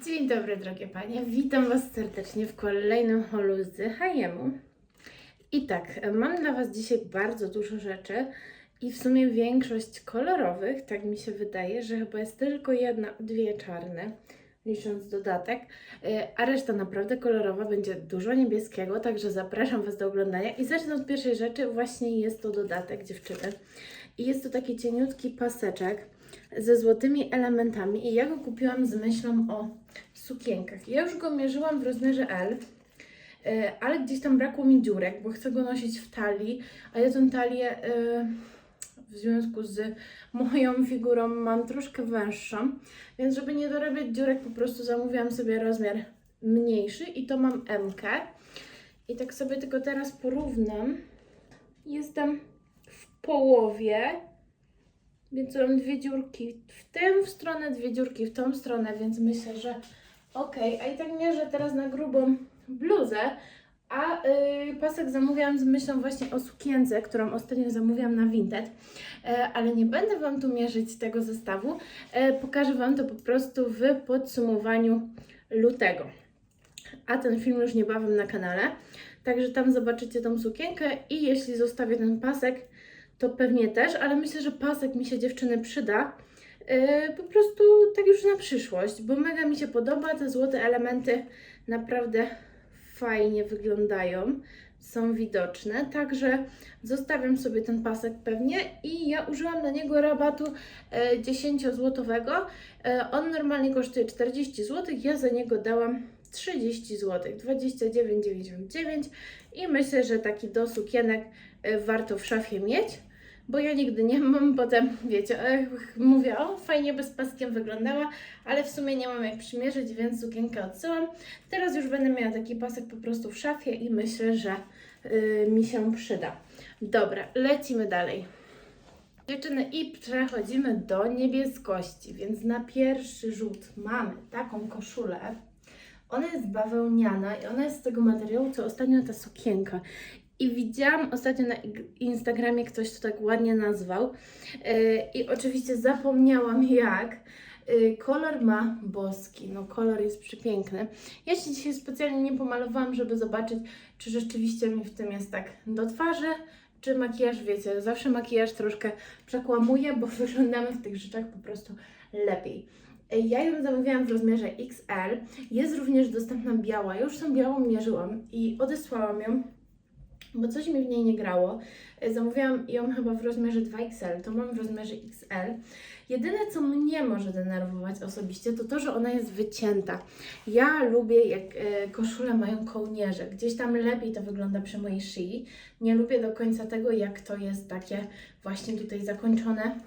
Dzień dobry, drogie panie. Witam Was serdecznie w kolejnym holu z Hayemu. I tak, mam dla Was dzisiaj bardzo dużo rzeczy i w sumie większość kolorowych, tak mi się wydaje, że chyba jest tylko jedna, dwie czarne, licząc dodatek, e, a reszta naprawdę kolorowa, będzie dużo niebieskiego, także zapraszam Was do oglądania. I zacznę od pierwszej rzeczy, właśnie jest to dodatek dziewczyny. I jest to taki cieniutki paseczek ze złotymi elementami i ja go kupiłam z myślą o sukienkach. Ja już go mierzyłam w rozmiarze L, e, ale gdzieś tam brakło mi dziurek, bo chcę go nosić w talii, a ja tę talię e, w związku z moją figurą mam troszkę węższą, więc żeby nie dorabiać dziurek po prostu zamówiłam sobie rozmiar mniejszy i to mam M. I tak sobie tylko teraz porównam. Jestem w połowie, więc mam dwie dziurki w tę stronę, dwie dziurki w tą stronę, więc myślę, że okej. A i tak mierzę teraz na grubą bluzę, a yy, pasek zamówiłam z myślą właśnie o sukience, którą ostatnio zamówiłam na Vinted, e, ale nie będę Wam tu mierzyć tego zestawu. E, pokażę Wam to po prostu w podsumowaniu lutego. A ten film już niebawem na kanale, także tam zobaczycie tą sukienkę i jeśli zostawię ten pasek, to pewnie też, ale myślę, że pasek mi się dziewczyny przyda. Yy, po prostu tak już na przyszłość, bo mega mi się podoba. Te złote elementy naprawdę fajnie wyglądają, są widoczne. Także zostawiam sobie ten pasek pewnie i ja użyłam na niego rabatu e, 10-złotowego. E, on normalnie kosztuje 40 zł, ja za niego dałam 30 zł, 29,99 i myślę, że taki do sukienek warto w szafie mieć bo ja nigdy nie mam, potem wiecie, ech, mówię, o fajnie bez paskiem wyglądała, ale w sumie nie mam jak przymierzyć, więc sukienkę odsyłam. Teraz już będę miała taki pasek po prostu w szafie i myślę, że y, mi się przyda. Dobra, lecimy dalej. Dziewczyny, i przechodzimy do niebieskości, więc na pierwszy rzut mamy taką koszulę. Ona jest bawełniana i ona jest z tego materiału, co ostatnio ta sukienka. I widziałam ostatnio na Instagramie, ktoś to tak ładnie nazwał. Yy, I oczywiście zapomniałam jak. Yy, kolor ma boski, no kolor jest przepiękny. Ja się dzisiaj specjalnie nie pomalowałam, żeby zobaczyć, czy rzeczywiście mi w tym jest tak do twarzy, czy makijaż, wiecie, zawsze makijaż troszkę przekłamuje, bo wyglądamy w tych rzeczach po prostu lepiej. Yy, Ja ją zamówiłam w rozmiarze XL. Jest również dostępna biała. Ja już tą białą mierzyłam i odesłałam ją bo coś mi w niej nie grało. E, Zamówiłam ją chyba w rozmiarze 2XL, to mam w rozmiarze XL. Jedyne, co mnie może denerwować osobiście, to to, że ona jest wycięta. Ja lubię, jak e, koszule mają kołnierze. Gdzieś tam lepiej to wygląda przy mojej szyi. Nie lubię do końca tego, jak to jest takie właśnie tutaj zakończone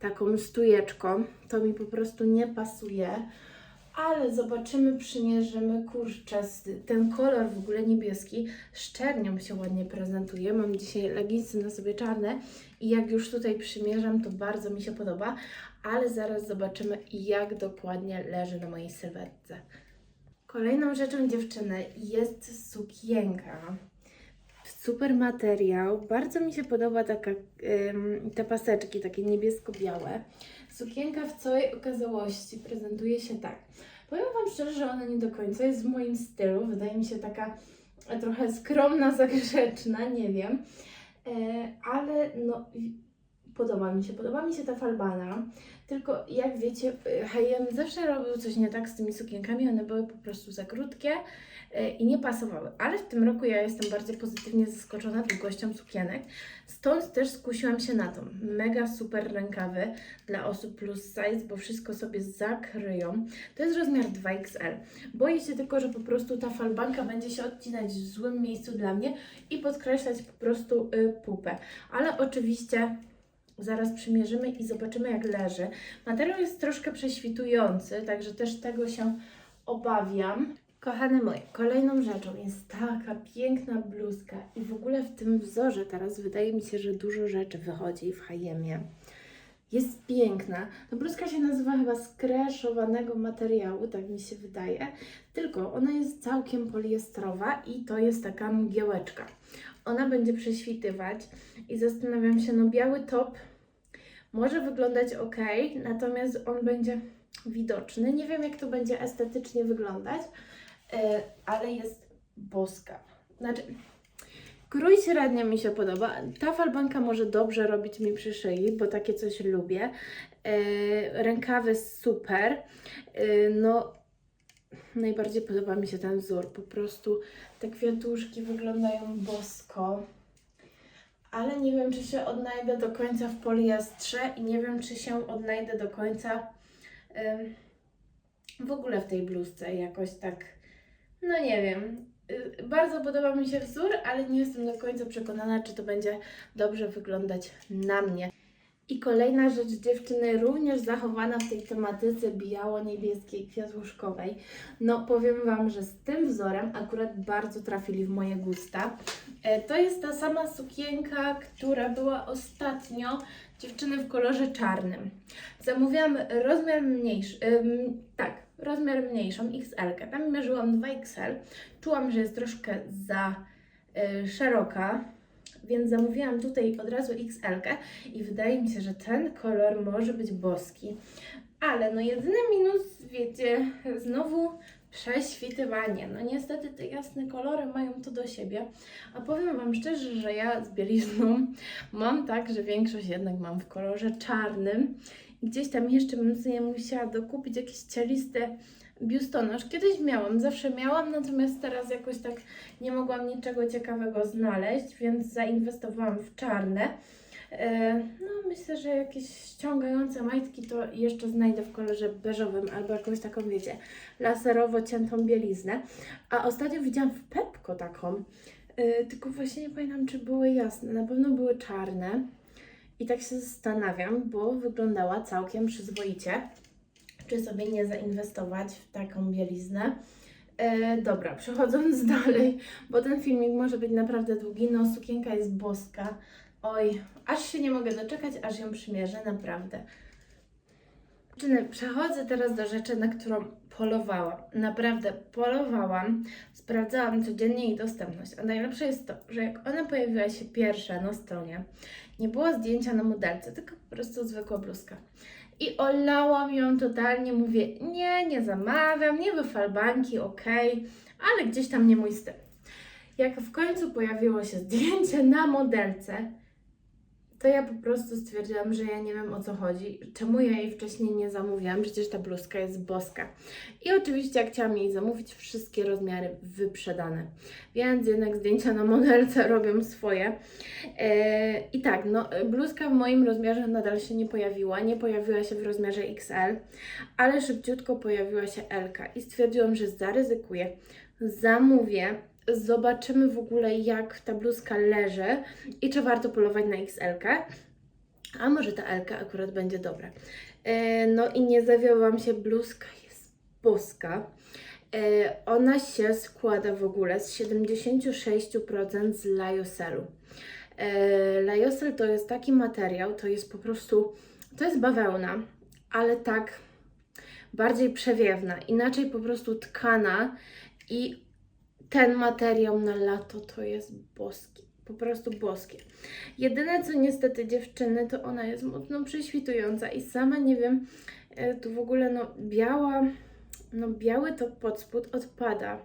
taką stujeczką. To mi po prostu nie pasuje. Ale zobaczymy, przymierzymy, kurczę, ten kolor w ogóle niebieski z czernią się ładnie prezentuje. Mam dzisiaj leginsy na sobie czarne i jak już tutaj przymierzam, to bardzo mi się podoba, ale zaraz zobaczymy, jak dokładnie leży na mojej sylwetce. Kolejną rzeczą dziewczyny jest sukienka. Super materiał. Bardzo mi się podoba taka, te paseczki, takie niebiesko-białe. Sukienka w całej okazałości prezentuje się tak. Powiem Wam szczerze, że ona nie do końca jest w moim stylu. Wydaje mi się taka e, trochę skromna, zagrzeczna, nie wiem. E, ale no, podoba mi się. Podoba mi się ta falbana. Tylko jak wiecie, H&M zawsze robił coś nie tak z tymi sukienkami. One były po prostu za krótkie e, i nie pasowały. Ale w tym roku ja jestem bardzo pozytywnie zaskoczona długością sukienek. Stąd też skusiłam się na to. Mega super rękawy dla osób plus size, bo wszystko sobie zakryją. To jest rozmiar 2XL. Boję się tylko, że po prostu ta falbanka będzie się odcinać w złym miejscu dla mnie i podkreślać po prostu y, pupę. Ale oczywiście zaraz przymierzymy i zobaczymy jak leży. Materiał jest troszkę prześwitujący, także też tego się obawiam. Kochane moje, kolejną rzeczą jest taka piękna bluzka i w ogóle w tym wzorze teraz wydaje mi się, że dużo rzeczy wychodzi w H&Mie. Jest piękna. Ta bluzka się nazywa chyba skreszowanego materiału, tak mi się wydaje. Tylko ona jest całkiem poliestrowa i to jest taka mgiełeczka. Ona będzie prześwitywać i zastanawiam się, no biały top może wyglądać ok, natomiast on będzie widoczny. Nie wiem, jak to będzie estetycznie wyglądać, e, ale jest boska. Znaczy, krój średnio mi się podoba. Ta falbanka może dobrze robić mi przy szyi, bo takie coś lubię. E, rękawy super. E, no, najbardziej podoba mi się ten wzór. Po prostu te kwiatuszki wyglądają bosko. Ale nie wiem, czy się odnajdę do końca w poliestrze i nie wiem, czy się odnajdę do końca em, w ogóle w tej bluzce jakoś tak. No nie wiem. Bardzo podoba mi się wzór, ale nie jestem do końca przekonana, czy to będzie dobrze wyglądać na mnie. I kolejna rzecz dziewczyny, również zachowana w tej tematyce biało-niebieskiej, kwiatuszkowej. No powiem Wam, że z tym wzorem akurat bardzo trafili w moje gusta. E, To jest ta sama sukienka, która była ostatnio dziewczyny w kolorze czarnym. Zamówiłam rozmiar mniejszy, tak, rozmiar mniejszą, XL. Tam mierzyłam 2XL. Czułam, że jest troszkę za y, szeroka, więc zamówiłam tutaj od razu XL i wydaje mi się, że ten kolor może być boski. Ale no jedyny minus, wiecie, znowu prześwitywanie. No niestety te jasne kolory mają to do siebie. A powiem Wam szczerze, że ja z bielizną mam tak, że większość jednak mam w kolorze czarnym. Gdzieś tam jeszcze bym sobie musiała dokupić jakieś cieliste biustonosz. Kiedyś miałam, zawsze miałam, natomiast teraz jakoś tak nie mogłam niczego ciekawego znaleźć, więc zainwestowałam w czarne. E, No, myślę, że jakieś ściągające majtki to jeszcze znajdę w kolorze beżowym albo jakąś taką, wiecie, laserowo ciętą bieliznę. A ostatnio widziałam w Pepko taką, e, tylko właśnie nie pamiętam, czy były jasne. Na pewno były czarne. I tak się zastanawiam, bo wyglądała całkiem przyzwoicie. Czy sobie nie zainwestować w taką bieliznę? E, dobra, przechodząc dalej, bo ten filmik może być naprawdę długi. No, sukienka jest boska. Oj, aż się nie mogę doczekać, aż ją przymierzę, naprawdę. Przechodzę teraz do rzeczy, na którą polowałam. Naprawdę polowałam. Sprawdzałam codziennie jej dostępność. A najlepsze jest to, że jak ona pojawiła się pierwsza na stronie, nie było zdjęcia na modelce, tylko po prostu zwykła bluzka. I olałam ją totalnie, mówię, nie, nie zamawiam, nie we falbanki, okej, ale gdzieś tam nie mój styl. Jak w końcu pojawiło się zdjęcie na modelce, to ja po prostu stwierdziłam, że ja nie wiem o co chodzi, czemu ja jej wcześniej nie zamówiłam, przecież ta bluzka jest boska. I oczywiście jak chciałam jej zamówić, wszystkie rozmiary wyprzedane. Więc jednak zdjęcia na modelce robią swoje. E, I tak, no bluzka w moim rozmiarze nadal się nie pojawiła, nie pojawiła się w rozmiarze XL, ale szybciutko pojawiła się L i stwierdziłam, że zaryzykuję, zamówię, zobaczymy w ogóle jak ta bluzka leży i czy warto polować na XL. A może ta L akurat będzie dobra. E, no i nie zawiodłam się, bluzka jest boska. E, ona się składa w ogóle z 76% z lyocelu. E, Lyocell to jest taki materiał, to jest po prostu, to jest bawełna, ale tak bardziej przewiewna, inaczej po prostu tkana i ten materiał na lato to jest boski, po prostu boskie. Jedyne co niestety dziewczyny, to ona jest mocno prześwitująca i sama nie wiem, e, tu w ogóle no biała, no biały to pod spód odpada.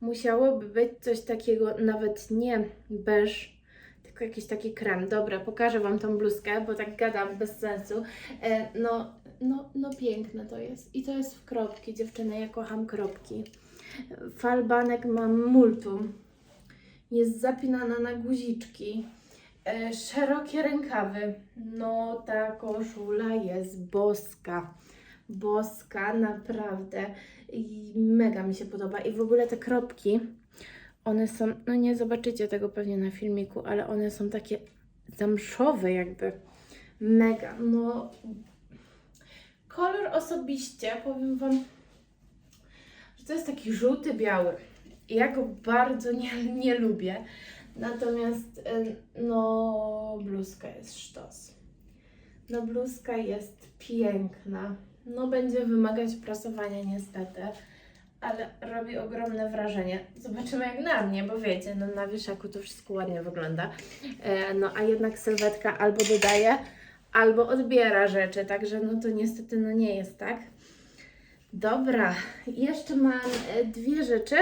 Musiałoby być coś takiego, nawet nie beż, tylko jakiś taki krem. Dobra, pokażę Wam tą bluzkę, bo tak gadam bez sensu. E, no, no, no piękne to jest. I to jest w kropki, dziewczyny, ja kocham kropki. Falbanek mam multum. Jest zapinana na guziczki. E, szerokie rękawy. No ta koszula jest boska. Boska, naprawdę. I mega mi się podoba. I w ogóle te kropki, one są, no nie zobaczycie tego pewnie na filmiku, ale one są takie zamszowe jakby. Mega. No kolor osobiście, powiem Wam, że to jest taki żółty, biały. I ja go bardzo nie, nie lubię. Natomiast y, no bluzka jest sztos. No bluzka jest piękna. No będzie wymagać prasowania niestety, ale robi ogromne wrażenie. Zobaczymy jak na mnie, bo wiecie, no na wieszaku to wszystko ładnie wygląda. E, no a jednak sylwetka albo dodaje, albo odbiera rzeczy, także no to niestety no nie jest tak. Dobra, jeszcze mam e, dwie rzeczy.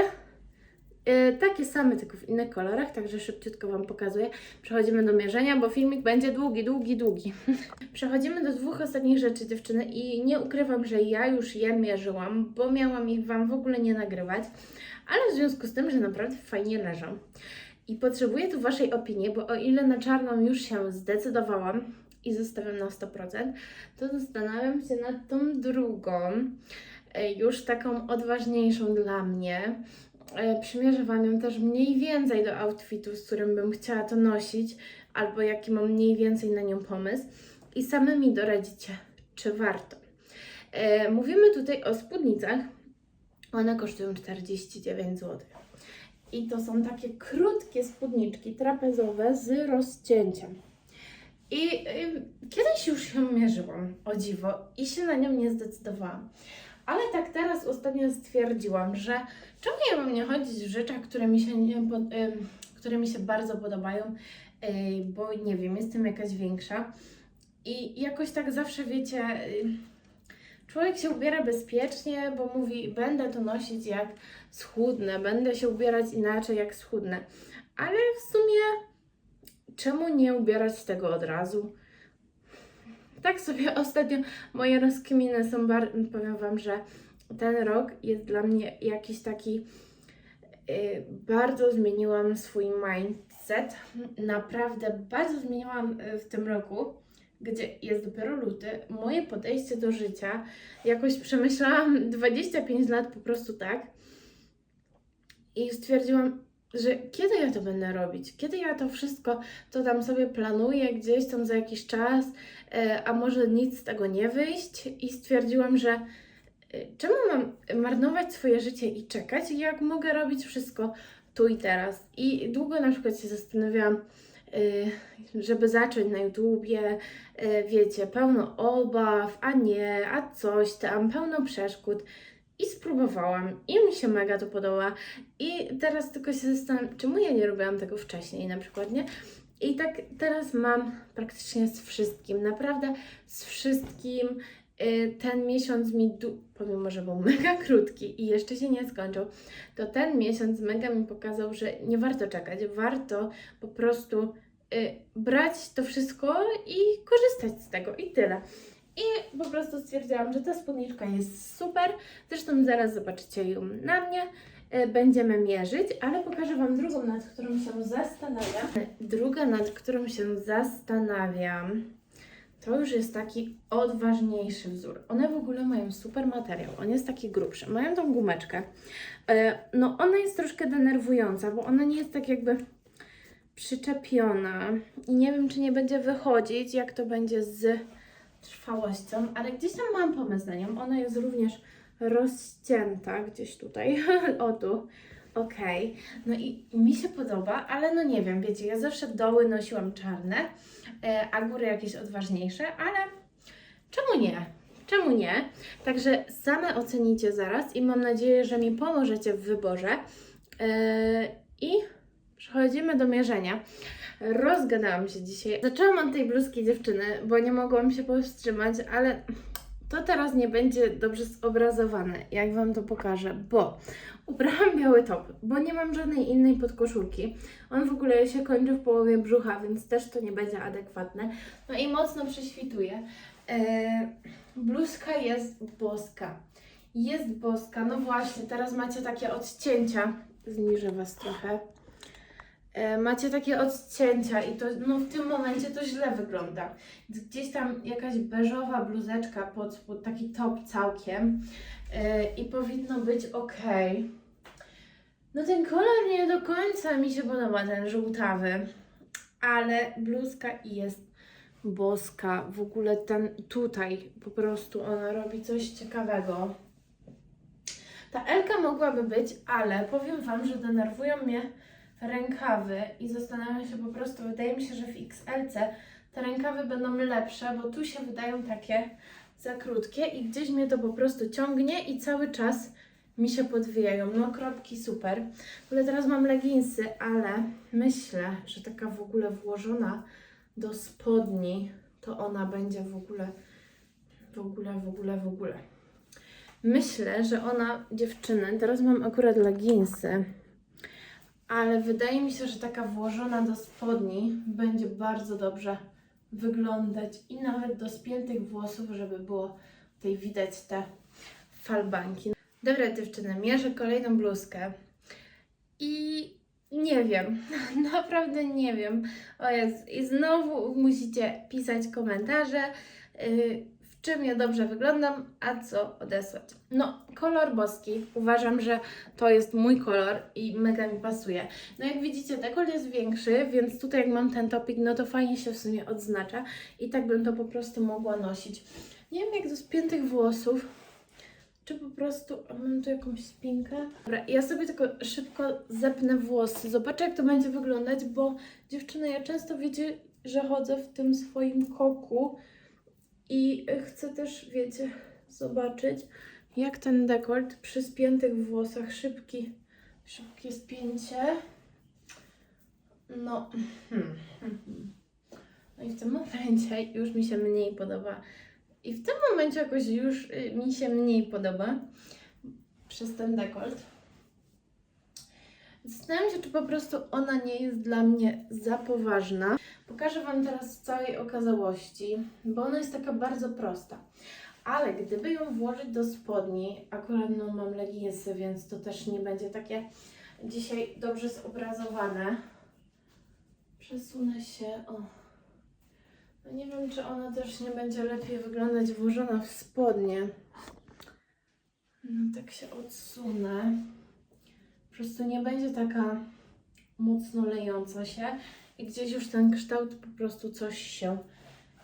E, Takie same, tylko w innych kolorach, także szybciutko Wam pokazuję. Przechodzimy do mierzenia, bo filmik będzie długi, długi, długi. Przechodzimy do dwóch ostatnich rzeczy, dziewczyny, i nie ukrywam, że ja już je mierzyłam, bo miałam ich Wam w ogóle nie nagrywać, ale w związku z tym, że naprawdę fajnie leżą. I potrzebuję tu Waszej opinii, bo o ile na czarną już się zdecydowałam i zostawiam na 100%, to zastanawiam się nad tą drugą, już taką odważniejszą dla mnie. E, Przymierzę Wam ją też mniej więcej do outfitu, z którym bym chciała to nosić, albo jaki mam mniej więcej na nią pomysł. I samymi doradzicie, czy warto. E, Mówimy tutaj o spódnicach. One kosztują 49 zł. I to są takie krótkie spódniczki trapezowe z rozcięciem. I y, kiedyś już się mierzyłam, o dziwo, i się na nią nie zdecydowałam. Ale tak teraz ostatnio stwierdziłam, że czemu ja mam nie chodzić w rzeczach, które mi się, nie, które mi się bardzo podobają, bo nie wiem, jestem jakaś większa. I jakoś tak zawsze wiecie, człowiek się ubiera bezpiecznie, bo mówi, będę to nosić jak schudnę, będę się ubierać inaczej jak schudnę. Ale w sumie czemu nie ubierać tego od razu? Tak sobie ostatnio moje rozkminy są, bar- powiem Wam, że ten rok jest dla mnie jakiś taki, yy, bardzo zmieniłam swój mindset, naprawdę bardzo zmieniłam yy, w tym roku, gdzie jest dopiero luty, moje podejście do życia, jakoś przemyślałam 25 lat po prostu tak i stwierdziłam, że kiedy ja to będę robić? Kiedy ja to wszystko, to tam sobie planuję gdzieś tam za jakiś czas, e, a może nic z tego nie wyjść? I stwierdziłam, że e, czemu mam marnować swoje życie i czekać, jak mogę robić wszystko tu i teraz? I długo na przykład się zastanawiałam, e, żeby zacząć na YouTubie, wiecie, pełno obaw, a nie, a coś tam, pełno przeszkód. I spróbowałam i mi się mega to podoba. I teraz tylko się zastanawiam, czemu ja nie robiłam tego wcześniej na przykład, nie? I tak teraz mam praktycznie z wszystkim, naprawdę z wszystkim. Y, Ten miesiąc mi, pomimo że był mega krótki i jeszcze się nie skończył, to ten miesiąc mega mi pokazał, że nie warto czekać, warto po prostu y, brać to wszystko i korzystać z tego i tyle. I po prostu stwierdziłam, że ta spódniczka jest super. Zresztą zaraz zobaczycie ją na mnie. E, Będziemy mierzyć, ale pokażę Wam drugą, nad którą się zastanawiam. Druga, nad którą się zastanawiam, to już jest taki odważniejszy wzór. One w ogóle mają super materiał. On jest taki grubszy. Mają tą gumeczkę. E, No ona jest troszkę denerwująca, bo ona nie jest tak jakby przyczepiona. I nie wiem, czy nie będzie wychodzić, jak to będzie z trwałością, ale gdzieś tam mam pomysł na nią. Ona jest również rozcięta gdzieś tutaj, o tu. Okej, no i mi się podoba, ale no nie wiem, wiecie, ja zawsze doły nosiłam czarne, e, a góry jakieś odważniejsze, ale czemu nie? Czemu nie? Także same ocenicie zaraz i mam nadzieję, że mi pomożecie w wyborze. E, I przechodzimy do mierzenia. Rozgadałam się dzisiaj. Zaczęłam od tej bluzki dziewczyny, bo nie mogłam się powstrzymać, ale to teraz nie będzie dobrze zobrazowane, jak Wam to pokażę, bo ubrałam biały top, bo nie mam żadnej innej podkoszulki. On w ogóle się kończy w połowie brzucha, więc też to nie będzie adekwatne. No i mocno prześwituje. Eee, bluzka jest boska. Jest boska, no właśnie, teraz macie takie odcięcia. Zniżę Was trochę. E, macie takie odcięcia i to no, w tym momencie to źle wygląda. Gdzieś tam jakaś beżowa bluzeczka pod spód, taki top całkiem e, i powinno być ok. No ten kolor nie do końca mi się podoba, ten żółtawy, ale bluzka jest boska. W ogóle ten tutaj po prostu ona robi coś ciekawego. Ta Elka mogłaby być, ale powiem Wam, że denerwują mnie rękawy i zastanawiam się po prostu, wydaje mi się, że w XL te rękawy będą lepsze, bo tu się wydają takie za krótkie i gdzieś mnie to po prostu ciągnie i cały czas mi się podwijają. No kropki super. W ogóle teraz mam leginsy, ale myślę, że taka w ogóle włożona do spodni, to ona będzie w ogóle, w ogóle, w ogóle, w ogóle. Myślę, że ona, dziewczyny, teraz mam akurat leginsy, ale wydaje mi się, że taka włożona do spodni będzie bardzo dobrze wyglądać i nawet do spiętych włosów, żeby było tutaj widać te falbanki. Dobra dziewczyny, mierzę kolejną bluzkę i nie wiem, naprawdę nie wiem. O jest, i znowu musicie pisać komentarze, yy, czym ja dobrze wyglądam, a co odesłać. No, kolor boski, uważam, że to jest mój kolor i mega mi pasuje. No jak widzicie, dekolt jest większy, więc tutaj jak mam ten topik, no to fajnie się w sumie odznacza i tak bym to po prostu mogła nosić. Nie wiem jak do spiętych włosów, czy po prostu mam tu jakąś spinkę? Dobra, ja sobie tylko szybko zepnę włosy. Zobaczę, jak to będzie wyglądać, bo dziewczyny, ja często wiecie, że chodzę w tym swoim koku i chcę też, wiecie, zobaczyć, jak ten dekolt przy spiętych włosach, szybki, szybkie spięcie. No, hmm, hmm, hmm. no i w tym momencie już mi się mniej podoba i w tym momencie jakoś już y, mi się mniej podoba przez ten dekolt. Zastanawiam się, czy po prostu ona nie jest dla mnie za poważna. Pokażę Wam teraz w całej okazałości, bo ona jest taka bardzo prosta. Ale gdyby ją włożyć do spodni, akurat no mam leginsy, więc to też nie będzie takie dzisiaj dobrze zobrazowane. Przesunę się, o. No nie wiem, czy ona też nie będzie lepiej wyglądać włożona w spodnie. No tak się odsunę. Po prostu nie będzie taka mocno lejąca się i gdzieś już ten kształt po prostu coś się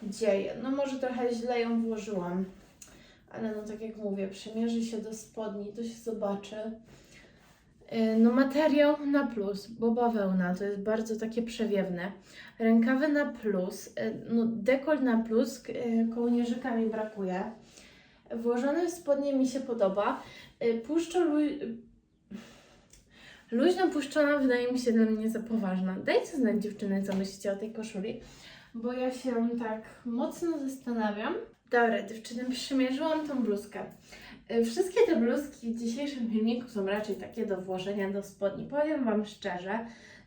dzieje. No może trochę źle ją włożyłam, ale no tak jak mówię, przymierzy się do spodni, to się zobaczy. Yy, No materiał na plus, bo bawełna to jest bardzo takie przewiewne. Rękawy na plus, yy, no dekolt na plus, yy, kołnierzyka mi brakuje. Włożone w spodnie mi się podoba. Puszczo lu... Luźno puszczona wydaje mi się dla mnie za poważna. Dajcie znać dziewczyny, co myślicie o tej koszuli, bo ja się tak mocno zastanawiam. Dobra, dziewczyny, przymierzyłam tą bluzkę. Y, Wszystkie te bluzki w dzisiejszym filmiku są raczej takie do włożenia do spodni. Powiem Wam szczerze,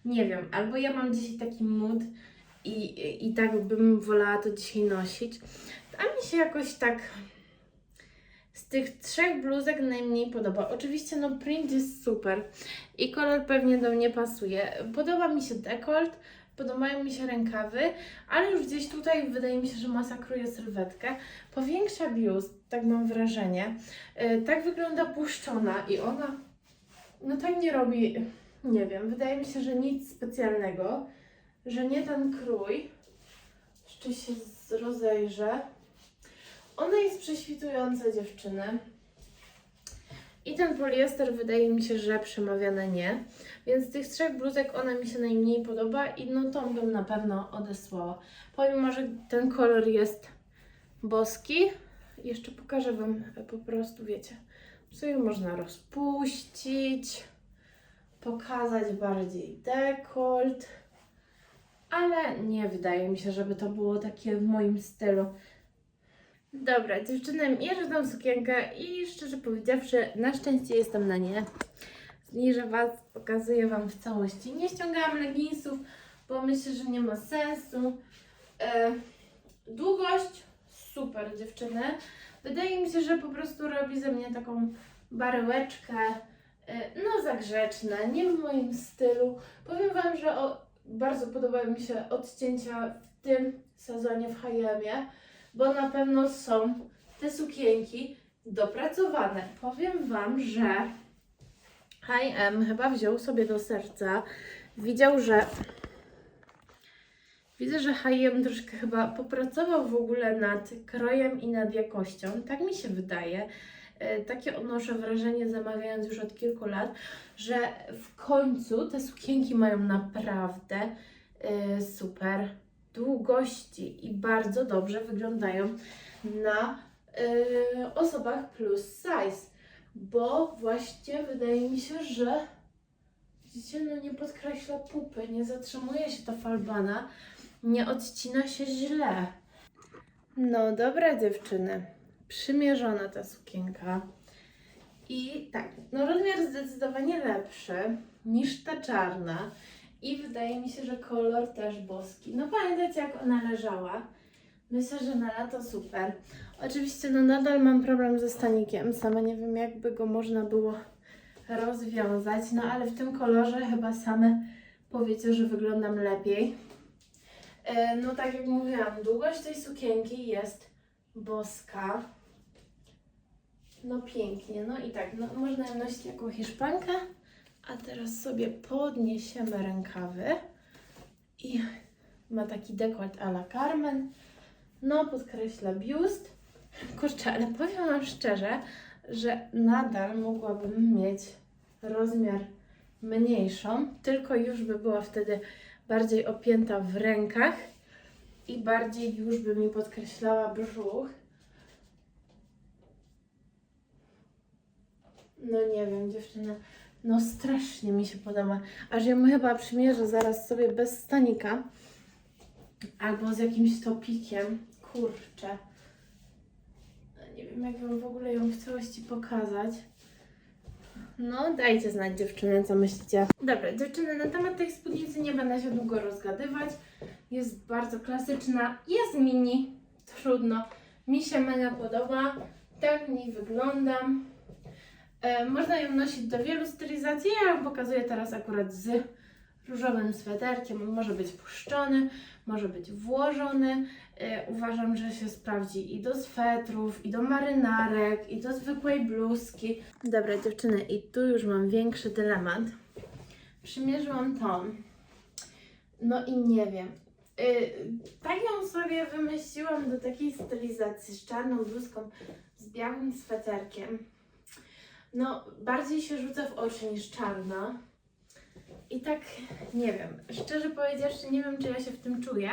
nie wiem, albo ja mam dzisiaj taki mood i, i, i tak bym wolała to dzisiaj nosić. A mi się jakoś tak z tych trzech bluzek najmniej podoba. Oczywiście no print jest super i kolor pewnie do mnie pasuje. Podoba mi się dekolt, podobają mi się rękawy, ale już gdzieś tutaj wydaje mi się, że masakruje sylwetkę. Powiększa biust, tak mam wrażenie. Yy, tak wygląda puszczona i ona no tak nie robi, nie wiem, wydaje mi się, że nic specjalnego, że nie ten krój. Jeszcze się rozejrzę. Ona jest prześwitująca dziewczyny. I ten poliester wydaje mi się, że przemawia na nie. Więc z tych trzech bluzek ona mi się najmniej podoba i no tą bym na pewno odesłała. Pomimo, że ten kolor jest boski, jeszcze pokażę Wam po prostu, wiecie, sobie można rozpuścić, pokazać bardziej dekolt, ale nie wydaje mi się, żeby to było takie w moim stylu. Dobra, dziewczyny, mierzę tą sukienkę i szczerze powiedziawszy, na szczęście jestem na nie. Zniżę Was, pokazuję Wam w całości. Nie ściągałam leginsów, bo myślę, że nie ma sensu. E, długość super, dziewczyny. Wydaje mi się, że po prostu robi ze mnie taką baryłeczkę. E, no, za grzeczne, nie w moim stylu. Powiem Wam, że o, bardzo podobają mi się odcięcia w tym sezonie w H&M, bo na pewno są te sukienki dopracowane. Powiem Wam, że H&M chyba wziął sobie do serca, widział, że widzę, że H&M troszkę chyba popracował w ogóle nad krojem i nad jakością, tak mi się wydaje. E, Takie odnoszę wrażenie, zamawiając już od kilku lat, że w końcu te sukienki mają naprawdę e, super długości i bardzo dobrze wyglądają na e, osobach plus size bo właśnie wydaje mi się, że widzicie, no nie podkreśla pupy, nie zatrzymuje się ta falbana, nie odcina się źle. No dobra dziewczyny, przymierzona ta sukienka. I tak, no rozmiar zdecydowanie lepszy niż ta czarna. I wydaje mi się, że kolor też boski. No pamiętacie jak ona leżała? Myślę, że na lato super. Oczywiście no nadal mam problem ze stanikiem. Sama nie wiem jakby go można było rozwiązać. No ale w tym kolorze chyba same powiecie, że wyglądam lepiej. E, No tak jak mówiłam, długość tej sukienki jest boska. No pięknie, no i tak, no, można nosić jako hiszpankę, a teraz sobie podniesiemy rękawy i ma taki dekolt a la Carmen, no podkreśla biust. Kurczę, ale powiem Wam szczerze, że nadal mogłabym mieć rozmiar mniejszą, tylko już by była wtedy bardziej opięta w rękach i bardziej już by mi podkreślała brzuch. No nie wiem, dziewczyna, no strasznie mi się podoba. Aż ją chyba przymierzę zaraz sobie bez stanika. Albo z jakimś topikiem. Kurczę. No Nie wiem, jak Wam w ogóle ją w całości pokazać. No, dajcie znać dziewczyny, co myślicie. Dobra, dziewczyny, na temat tej spódnicy nie będę się długo rozgadywać. Jest bardzo klasyczna, jest mini, trudno. Mi się mega podoba, tak mi wyglądam. E, można ją nosić do wielu stylizacji. Ja ją pokazuję teraz akurat z różowym sweterkiem. Może być puszczony, może być włożony. E, uważam, że się sprawdzi i do swetrów, i do marynarek, i do zwykłej bluzki. Dobra dziewczyny, i tu już mam większy dylemat. Przymierzyłam tą. No i nie wiem. Y, tak ją sobie wymyśliłam do takiej stylizacji z czarną bluzką, z białym sweterkiem. No, bardziej się rzuca w oczy niż czarna. I tak nie wiem, szczerze powiedziawszy, nie wiem, czy ja się w tym czuję,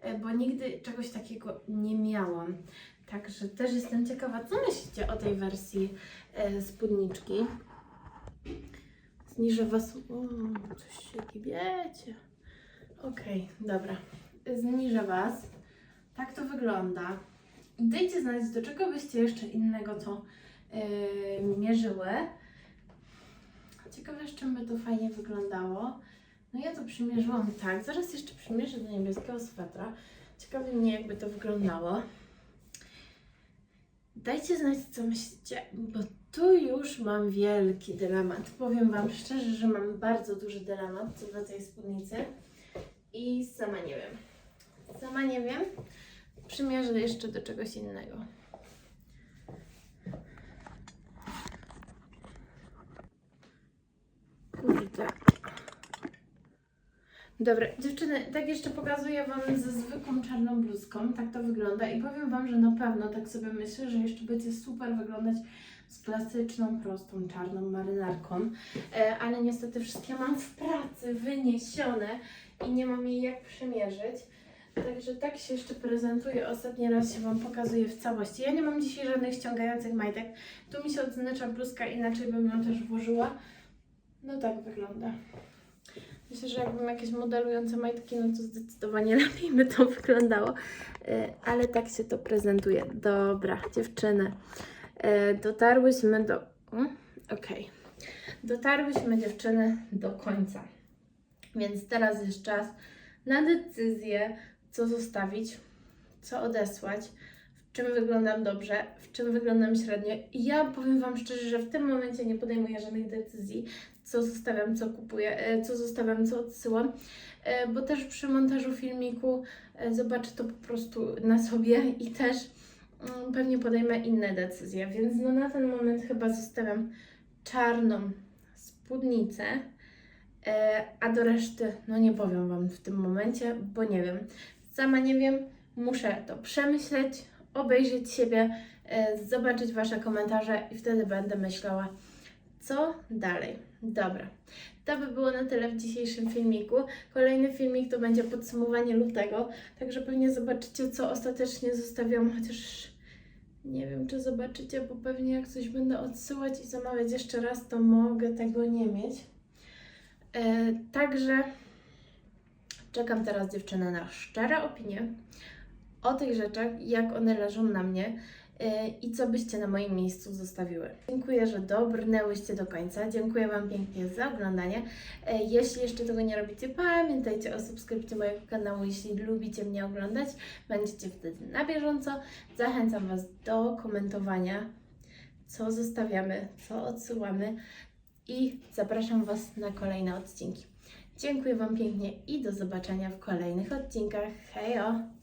e, bo nigdy czegoś takiego nie miałam. Także też jestem ciekawa, co myślicie o tej wersji e, spódniczki. Zniżę Was. O, coś się gibiecie. Okej, dobra. Zniżę Was. Tak to wygląda. Dajcie znać, do czego byście jeszcze innego yy, mierzyły. Ciekawe, z czym by to fajnie wyglądało. No ja to przymierzyłam tak. Zaraz jeszcze przymierzę do niebieskiego swetra. Ciekawe mnie, jakby to wyglądało. Dajcie znać, co myślicie, bo tu już mam wielki dylemat. Powiem Wam szczerze, że mam bardzo duży dylemat co do tej spódnicy i sama nie wiem. Sama nie wiem. Przymierzę jeszcze do czegoś innego. Dobra, dziewczyny, tak jeszcze pokazuję Wam ze zwykłą czarną bluzką. Tak to wygląda i powiem Wam, że na pewno tak sobie myślę, że jeszcze będzie super wyglądać z klasyczną, prostą, czarną marynarką. E, ale niestety wszystkie mam w pracy wyniesione i nie mam jej jak przymierzyć. Także tak się jeszcze prezentuje. Ostatni raz się Wam pokazuję w całości. Ja nie mam dzisiaj żadnych ściągających majtek. Tu mi się odznacza bluzka, inaczej bym ją też włożyła. No tak wygląda. Myślę, że jakbym jakieś modelujące majtki, no to zdecydowanie lepiej by to wyglądało. E, Ale tak się to prezentuje. Dobra, dziewczyny. E, Dotarłyśmy do... Okej. Dotarłyśmy, dziewczyny, do końca. Więc teraz jest czas na decyzję, co zostawić, co odesłać, w czym wyglądam dobrze, w czym wyglądam średnio. I ja powiem Wam szczerze, że w tym momencie nie podejmuję żadnych decyzji, co zostawiam, co kupuję, e, co zostawiam, co odsyłam, e, bo też przy montażu filmiku e, zobaczę to po prostu na sobie i też mm, pewnie podejmę inne decyzje, więc no na ten moment chyba zostawiam czarną spódnicę, a do reszty no nie powiem Wam w tym momencie, bo nie wiem. Sama nie wiem, muszę to przemyśleć, obejrzeć siebie, zobaczyć Wasze komentarze i wtedy będę myślała, co dalej. Dobra, to by było na tyle w dzisiejszym filmiku. Kolejny filmik to będzie podsumowanie lutego, także pewnie zobaczycie, co ostatecznie zostawiam, chociaż nie wiem, czy zobaczycie, bo pewnie jak coś będę odsyłać i zamawiać jeszcze raz, to mogę tego nie mieć. E, także czekam teraz dziewczyny na szczere opinie o tych rzeczach, jak one leżą na mnie i co byście na moim miejscu zostawiły. Dziękuję, że dobrnęłyście do końca. Dziękuję Wam pięknie za oglądanie. E, Jeśli jeszcze tego nie robicie, pamiętajcie o subskrypcji mojego kanału, jeśli lubicie mnie oglądać. Będziecie wtedy na bieżąco. Zachęcam Was do komentowania, co zostawiamy, co odsyłamy i zapraszam Was na kolejne odcinki. Dziękuję Wam pięknie i do zobaczenia w kolejnych odcinkach. Hejo!